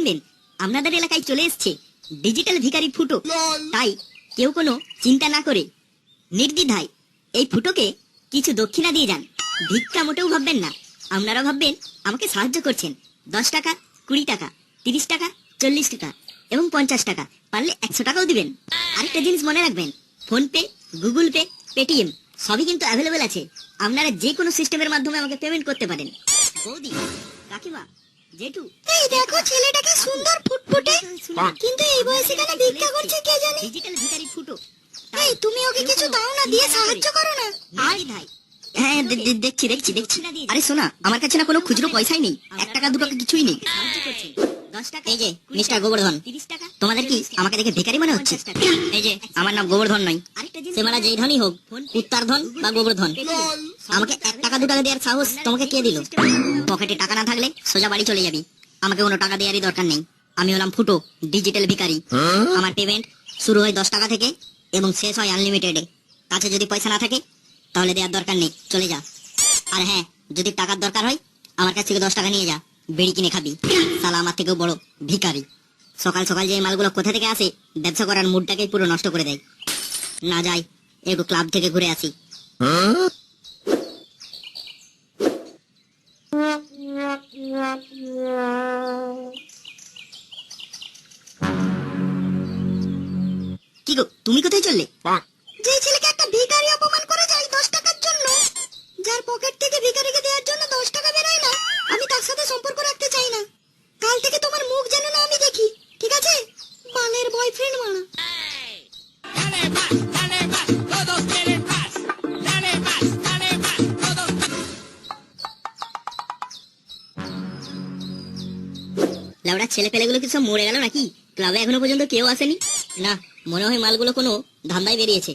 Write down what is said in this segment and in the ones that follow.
শুনবেন আপনাদের এলাকায় চলে এসছে ডিজিটাল ভিখারি ফুটো। তাই কেউ কোনো চিন্তা না করে, নির্দ্বিধায় এই ফুটোকে কিছু দক্ষিণা দিয়ে যান। ভিক্ষা মোটেও ভাববেন না আপনারা ভাববেন আমাকে সাহায্য করছেন। দশ টাকা, কুড়ি টাকা, তিরিশ টাকা, চল্লিশ টাকা এবং পঞ্চাশ টাকা, পারলে একশো টাকাও দিবেন। আরেকটা জিনিস মনে রাখবেন, PhonePe, Google Pay, Paytm, সবই কিন্তু অ্যাভেলেবেল আছে। আপনারা যে কোনো সিস্টেমের মাধ্যমে আমাকে পেমেন্ট করতে পারেন। বৌদি, কাকিমা জেঠু। এই দেখো ছেলেটাকে সুন্দর ফুটফুটে কিন্তু এই বয়সে কেন ভিক্ষা করছে কে জানে? ডিজিটাল ভিখারি ফুটো। এই তুমি ওকে কিছু দাও না দিয়ে সাহায্য করো না। নির্দ্বিধায় হ্যাঁ দেখছি দেখছি দেখছি। আরে শোনা আমার কাছে না কোনো খুচরো পয়সাই নেই। এক টাকা দু টাকা কিছুই নেই। এই যে মিস্টার গোবর্ধন তোমাদের কি আমাকে দেখে ভিখারি মনে হচ্ছে? এই যে আমার নাম গোবর্ধন নয়। সে মারা যেই ধনই হোক উত্তর ধন বা গোবর্ধন। আমাকে এক টাকা দু টাকা দেওয়ার সাহস তোমাকে কে দিল? পকেটে টাকা না থাকলে সোজা বাড়ি চলে যাবি। আমাকে কোনো টাকা দেওয়ারই দরকার নেই। আমি হলাম ফুটো ডিজিটাল ভিখারি। আমার পেমেন্ট শুরু হয় দশ টাকা থেকে এবং শেষ হয় আনলিমিটেডে কাছে যদি পয়সা না থাকে তাহলে দেওয়ার দরকার নেই। চলে যা। আর হ্যাঁ যদি টাকার দরকার হয় আমার কাছ থেকে দশ টাকা নিয়ে যা। বেড়ি কিনে খাবি। সালা আমার থেকেও বড় ভিখারি। সকাল সকাল যে মালগুলো কোথা থেকে আসে ব্যবসা করার মুডটাকেই পুরো নষ্ট করে দেয়। না যাই একটু ক্লাব থেকে ঘুরে আসি। কি গো তুমি কোথায় চললে? যে ছেলেকে একটা ভিখারি অপমান করে যায় দশ টাকার জন্য যার পকেট থেকে ভিখারিকে দেওয়ার জন্য দশ টাকা বেরোয় না আমি তার সাথে সম্পর্ক রাখতে চাই না। কাল থেকে তোমার মুখ যেন না আমি দেখি ঠিক আছে? বালের বয়ফ্রেন্ড মানা. লাউড়া ছেলে পেলেগুলো কি সব মরে গেল নাকি? ক্লাবে এখনও পর্যন্ত কেউ আসেনি? না মনে হয় মালগুলো কোনো ধান্দায় বেরিয়েছে।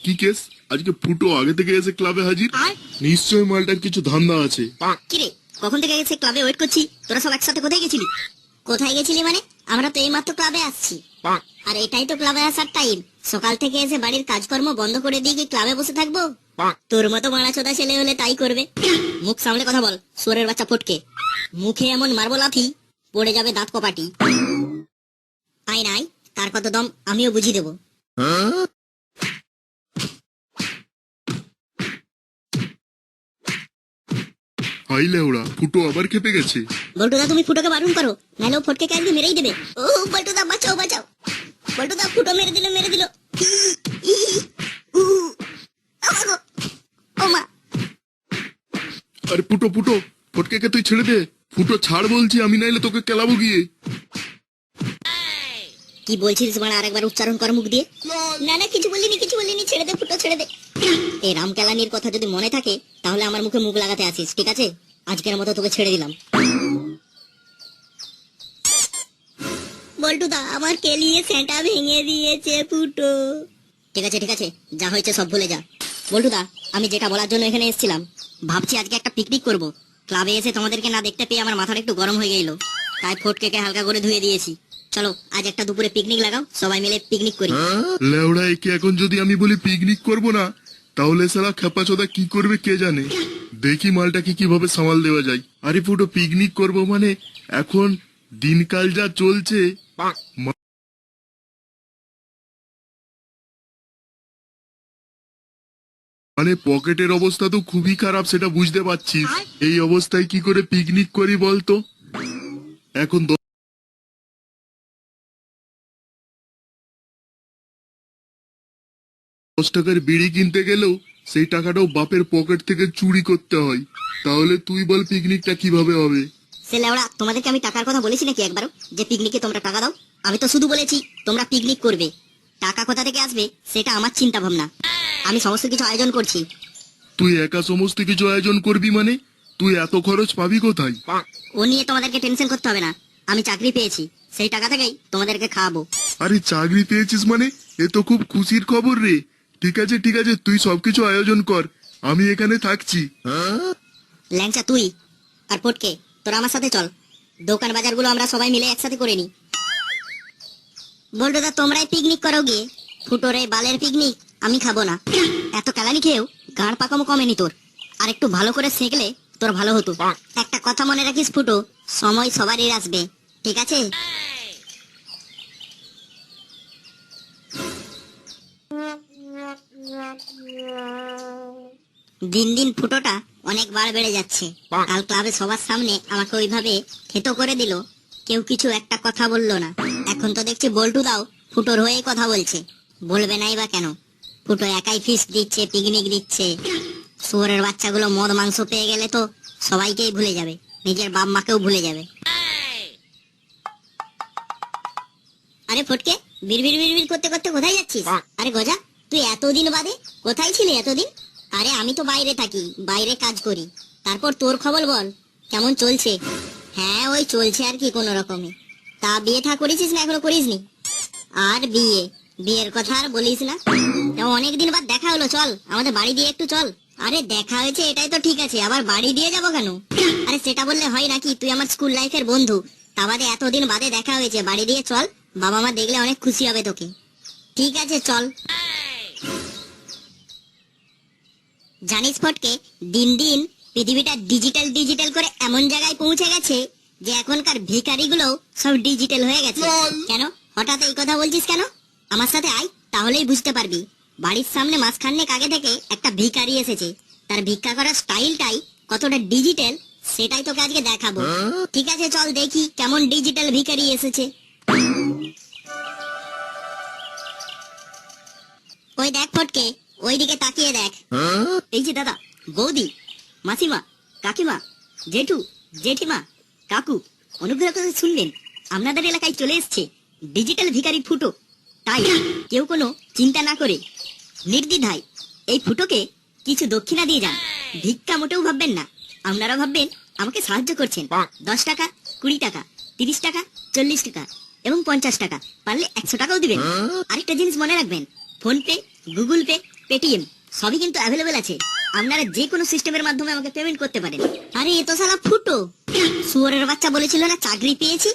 কি কেস? আজকে ফুটো আগে থেকে এসে ক্লাবে হাজির? আর? নিশ্চয় মালটার কিছু ধান্দা আছে। কি রে কখন থেকে এসে ক্লাবে ওয়েট করছি? তোরা সব একসাথে কোথায় গেছিলি? কোথায় গেছিলি মানে? আমরা তো এইমাত্র ক্লাবে আসছি। আর এটাই তো ক্লাবে আসার টাইম সকাল থেকে এসে বাড়ির কাজকর্ম বন্ধ করে দিয়ে কি ক্লাবে বসে থাকব? তোর মতো মারা চোদা ছেলে হলে তাই করবে। মুখ সামলে কথা বল সোরের বাচ্চা ফটকে। মুখে এমন মারবো লাথি পড়ে যাবে দাঁত কপাটি। আই নাই তার কত দম আমিও বুঝিয়ে দেবো। হাইলে ওরা ফুটো আবার খেপে গেছে। বল্টুদা তুমি ফুটোকে বারণ করো নাহলে ও ফটকে কালকে মেরেই দেবে। ও বল্টুদা বাঁচাও বাঁচাও। বল্টুদা ফুটো মেরে দিল মেরে দিল। উ, আমা গো, ও মা। আরে ফুটো ফুটো ফটকে তুই ছেড়ে দে। ফুটো ছাড় বলছি আমি নাইলে তোকে কেলাবো গিয়ে। কি বলছিস মানে আরেকবার উচ্চারণ কর মুখ দিয়ে। না না, কিছু বলিনি কিছু বলিনি। ছেড়ে দে, ফুটো, ছেড়ে দে। এই রাম কেলানির কথা যদি মনে থাকে, তাহলে আমার মুখে মুখ লাগাতে আসিস, ঠিক আছে? আজকের মতো তোকে ছেড়ে দিলাম। বল্টুদা, আমার কেলিয়ে সেটা ভেঙে দিয়েছে ফুটো। ঠিক আছে ঠিক আছে, যা হয়েছে সব ভুলে যা। বল্টুদা, আমি যেটা বলার জন্য এখানে এসেছিলাম, ভাবছি আজকে একটা পিকনিক করব। ক্লাবে এসে তোমাদেরকে না দেখতে পেয়ে আমার মাথাটা একটু গরম হয়ে গেল। তাই ফটকেকে হালকা করে ধুয়ে দিয়েছি। চলো, আজ একটা দুপুরে পিকনিক লাগাও, সবাই মিলে পিকনিক করি। লেওড়া একে এখন যদি আমি বলি পিকনিক করব না, তাহলে সারা খেপা চোদা কি করবে কে জানে? দেখি মালটাকে কীভাবে সামাল দেওয়া যায়। আরে ফুটো পিকনিক করব মানে এখন দিনকাল যা চলছে মানে পকেটের অবস্থা তো খুবই খারাপ, সেটা বুঝতে পারছিস। এই অবস্থায় কি করে পিকনিক করি বলতো? এখন দশ টাকার বিড়ি কিনতে গেলেও সেই টাকাটাও বাপের পকেট থেকে চুরি করতে হয়। তাহলে তুই বল পিকনিকটা কীভাবে হবে? সে লেওড়া তোমাদেরকে আমি টাকার কথা বলেছি নাকি একবারও? যে পিকনিকে তোমরা টাকা দাও আমি তো শুধু বলেছি তোমরা পিকনিক করবে। টাকা কোথা থেকে আসবে সেটা আমার চিন্তা ভাবনা আমি সমস্ত কিছু আয়োজন করছি। তুই একা সমস্ত কিছু আয়োজন করবি মানে? তুই এত খরচ পাবি কোথায়? ও নিয়ে তোমাদেরকে টেনশন করতে হবে না। আমি চাকরি পেয়েছি সেই টাকা থেকেই তোমাদেরকে খাওয়াবো। আরে চাকরি পেয়েছিস মানে? এ তো খুব খুশির খবর রে। ঠিক আছে ঠিক আছে, তুই সবকিছু আয়োজন কর। আমি এখানে থাকছি। ল্যাংচা, তুই আর পটকে তোরা আমার সাথে চল। দোকান বাজারগুলো আমরা সবাই মিলে একসাথে করে নি। বলতো দা তোমরাই পিকনিক করো গিয়ে। ফুটোরে বালের পিকনিক আমি খাব না। এত কালানি খেয়েও গাঁড় পাকামো কমেনি তোর। আর একটু ভালো করে সেঁকলে তোর ভালো হতো। একটা কথা মনে রাখিস ফুটো, সময় সবারই আসবে। ঠিক আছে? দিন দিন ফুটোটা অনেক বার বেড়ে যাচ্ছে। কাল ক্লাবে সবার সামনে আমাকে ওইভাবে থেতো করে দিল। কেউ কিছু একটা কথা বলল না। এখন তো দেখছি বল্টু দাও ফুটোর হয়েই কথা বলছে। বলবে নাই বা কেন? ফুটো একাই ফিস দিচ্ছে পিকনিক দিচ্ছে। শুয়োরের বাচ্চাগুলো মদ, মাংস পেয়ে গেলে তো সবাইকেই ভুলে যাবে। নিজের বাপ মাকেও ভুলে যাবে। আরে ফটকে বিড়বিড় বিড়বিড় করতে করতে কোথায় যাচ্ছিস? আরে গজা তুই এতদিন বাদে? কোথায় ছিলি এতদিন? আরে আমি তো বাইরে থাকি, বাইরে কাজ করি। তারপর তোর খবর বল, কেমন চলছে? হ্যাঁ ওই চলছে আর কি কোনো রকমে। তা বিয়ে থা করেছিস না এখনও করিসনি? আর বিয়ে, বিয়ের কথা আর বলিস না। অনেকদিন বাদ দেখা হলো, চল, আমাদের বাড়ি দিয়ে একটু চল। আরে দেখা হয়েছে, এটাই তো ঠিক আছে, আবার বাড়ি দিয়ে যাব কেন? আরে সেটা বললে হয় নাকি, তুই আমার স্কুল লাইফের বন্ধু। তা বাদে এতদিন বাদে দেখা হয়েছে, বাড়ি দিয়ে চল, বাবা মা দেখলে অনেক খুশি হবে তোকে। ঠিক আছে, চল। জানিস ফটকে দিন দিন পৃথিবীটা ডিজিটাল ডিজিটাল করে এমন জায়গায় পৌঁছে গেছে যে এখনকার ভিখারিগুলো সব ডিজিটাল হয়ে গেছে। কেন? হঠাৎ এই কথা বলছিস কেন? আমার সাথে আয় তাহলেই বুঝতে পারবি। বাড়ির সামনে মাঝখানেক আগে থেকে একটা ভিখারি এসেছে। তার ভিক্ষা করার স্টাইলটাই কতটা ডিজিটাল সেটাই তোকে আজকে দেখাবো। ঠিক আছে চল দেখি কেমন ডিজিটাল ভিকারি এসেছে। ওই দেখ ফটকে ওইদিকে তাকিয়ে দেখ। এই যে দাদা, বৌদি, মাসিমা, কাকিমা, জেঠু, জেঠিমা, কাকু, অনুগ্রহ করে শুনলেন, আপনাদের এলাকায় চলে এসছে ডিজিটাল ভিখারি ফুটো। তাই কেউ কোনো চিন্তা না করে, নির্দ্বিধায় এই ফুটোকে কিছু দক্ষিণা দিয়ে যান। ভিক্ষা মোটেও ভাববেন না। আপনারা ভাববেন, আমাকে সাহায্য করছেন। দশ টাকা, কুড়ি টাকা, তিরিশ টাকা, চল্লিশ টাকা এবং পঞ্চাশ টাকা। পারলে একশো টাকাও দিবেন। আরেকটা জিনিস মনে রাখবেন PhonePe Google Pay Paytm সবই কিন্তু অ্যাভেলেবেল আছে। আপনারা যে কোনো সিস্টেমের মাধ্যমে আমাকে পেমেন্ট করতে পারেন। আরে এ তো সালা ফুটো। শুয়োরের বাচ্চা বলেছিল না চাকরি পেয়েছি?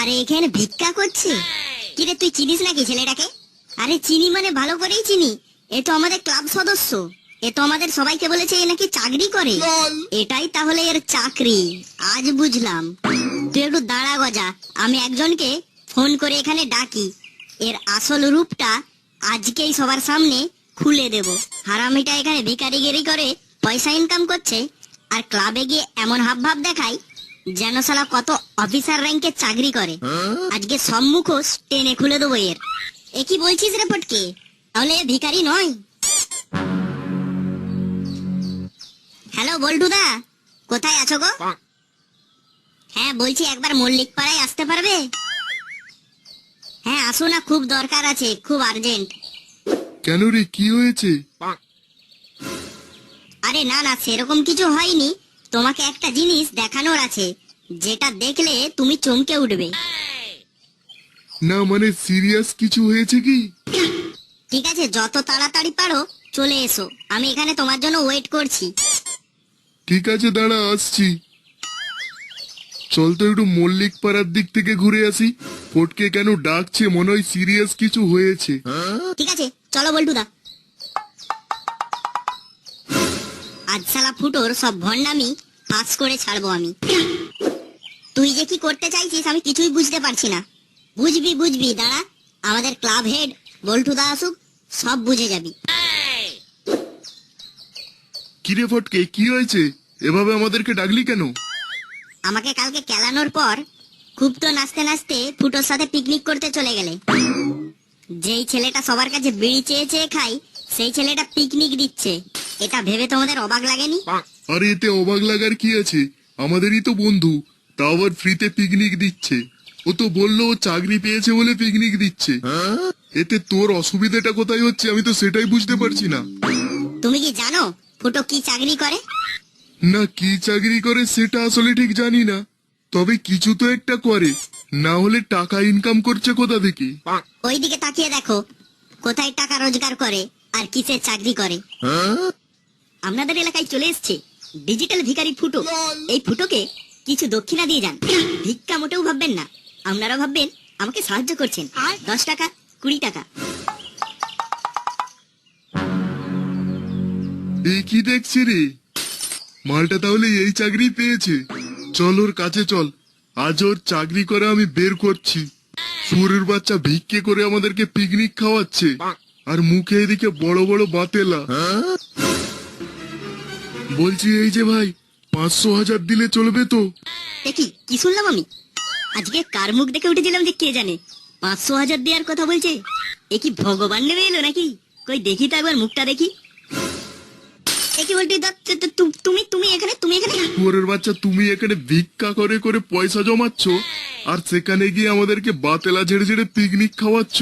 আরে এখানে ভিক্ষা করছে? কিরে তুই চিনিস নাকি ছেলেটাকে? আরে চিনি মানে ভালো করেই চিনি। এ তো আমাদের ক্লাব সদস্য। এ তো আমাদের সবাইকে বলেছে এ নাকি চাকরি করে। এটাই তাহলে এর চাকরি। আজ বুঝলাম। তুই একটু দাঁড়া গজা আমি একজনকে ফোন করে এখানে ডাকি। এর আসল রূপটা আজকেই সবার সামনে খুলে দেব। হারামিটা এখানে ভিকারিগিরি করে পয়সা ইনকাম করছে আর ক্লাবে গিয়ে এমন হাব ভাব দেখায় যেন সালা কত অফিসার র্যাঙ্কের চাকরি করে। আজকে সম্মুখোশ টেনে খুলে দেবো এর। এ কি বলছিস রে পটকে তাহলে ভিকারি নয়। হ্যালো বল্টুদা কোথায় আছো গো? হ্যাঁ বলছি একবার মল্লিক পাড়ায় আসতে পারবে? হ্যাঁ আসো না খুব দরকার আছে খুব আর্জেন্ট কেন রে কি হয়েছে? আরে না না সেরকম কিছু হয়নি। তোমাকে একটা জিনিস দেখানোর আছে যেটা দেখলে তুমি চমকে উঠবে। না মানে সিরিয়াস কিছু হয়েছে কি? ঠিক আছে যত তাড়াতাড়ি পারো চলে এসো। আমি এখানে তোমার জন্য ওয়েট করছি। ঠিক আছে দাঁড়া আসছি। চল তো একটু মল্লিক পাড়ার দিক থেকে ঘুরে আসি। ফটকে কেন ডাকছে মনে হয় সিরিয়াস কিছু হয়েছে। ঠিক আছে চলো বল্টুদা। আজ শালা ফুটোর সব ভণ্ডামি ফাঁস করে ছাড়বো আমি। তুই যে কি করতে চাইছিস আমি কিছুই বুঝতে পারছি না। বুঝবি বুঝবি দাঁড়া আমাদের ক্লাব হেড বল্টুদা আসুক সব বুঝে যাবি। কিরে ফটকে কি হয়েছে? এভাবে আমাদেরকে ডাকলি কেন? আমাকে কালকে কেলানোর পর খুব তো নাচতে নাচতে ফুটোর সাথে পিকনিক করতে চলে গেলে। যেই ছেলেটা সবার কাছে বিড়ি চেয়ে চেয়ে খাই সেই ছেলেটা পিকনিক দিচ্ছে। এটা ভেবে তোমাদের অবাক লাগেনি? আরে এতে অবাক লাগার কি আছে? আমাদেরই তো বন্ধু তা আবার ফ্রিতে পিকনিক দিচ্ছে। ও তো বলল ও চাকরি পেয়েছে বলে পিকনিক দিচ্ছে। এতে তোর অসুবিধাটা কোথায় হচ্ছে? আমি তো সেটাই বুঝতে পারছি না। তুমি কি জানো ফুটো কি চাকরি করে? না কি চাকরি করে সেটা আসলে ঠিক জানি না। তবে কিছু তো একটা করে না হলে টাকা ইনকাম করছে কোথা থেকে? ওইদিকে তাকিয়ে দেখো কোথায় টাকা রোজগার করে আর কিসের চাকরি করে। আপনাদের এলাকায় চলে এসছে ডিজিটাল ভিখারি ফুটো। এই ফুটোকে কিছু দক্ষিণা দিয়ে যান। ভিক্ষা মোটেও ভাববেন না। আপনারা ভাববেন আমাকে সাহায্য করছেন। দশ টাকা কুড়ি টাকা। এই কি দেখছি রে? মালটা তাহলে এই চাকরি পেয়েছে। চল ওর কাছে চল। আজ ওর চাকরি করে আমি বের করছি। সুরের বাচ্চা ভিক্ষে করে আমাদেরকে পিকনিক খাওয়াচ্ছে। আর মুখে এদিকে বড় বড় বাতেলা। বলছি, এই যে ভাই, পাঁচশো হাজার দিলে চলবে তো? কি কি শুনলাম আমি? আজকে কার মুখ দেখে উঠেছিলাম যে কে জানে? পাঁচশো হাজার দেওয়ার কথা বলছে? এ কি ভগবান নেমে এলো নাকি? কই দেখি তো একবার মুখটা দেখি। এ বলটি দা তু- তু- তু- তুমি তুমি এখানে তুমি এখানে। সুরের বাচ্চা তুমি এখানে ভিক্ষা করে করে পয়সা জমাচ্ছ আর সেখানে গিয়ে আমাদেরকে বাতেলা ঝেড়ে ঝেড়ে পিকনিক খাওয়াচ্ছ।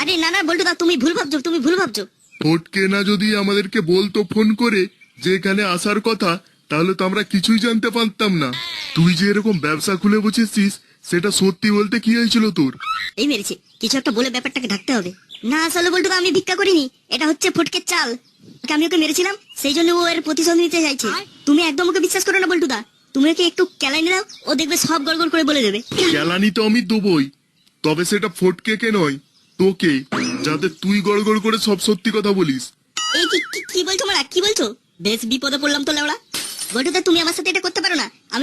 আরে না না বলটু দা তুমি ভুল ভাবছ তুমি ভুল ভাবছ। ফটকে না যদি আমাদেরকে বলতো ফোন করে যে এখানে আসার কথা তাহলে তো আমরা কিছুই জানতে পারতাম না। তুই যে এরকম ব্যবসা খুলে বসেছিস সেটা সত্যি বলতে কি হয়েছিল তোর? এই মেরেছে কিছু একটা বলে ব্যাপারটাকে ঢাকতে হবে। না আসলে বলটু আমি ভিক্ষা করিনি এটা হচ্ছে ফটকের চাল। ওকে আমি ওকে মেরেছিলাম সেই জন্য ও এর প্রতিশোধ নিতে চাইছে। তুমি একদম ওকে বিশ্বাস করো না বলটু দা তুমি ওকে একটু কেলানি দাও ও দেখবে সব গড়গড় করে বলে দেবে। কেলানি তো আমি দেবই তবে সেটা ফটকে কে নয় তোকে যাতে তুই গড়গড় করে সব সত্যি কথা বলিস। এই কি কি- বলছো মারা? কি বলছো? বেশ বিপদে পড়লাম তো লেওড়া বলটু দা তুমি আমার সাথে এটা করতে পারো না। আমি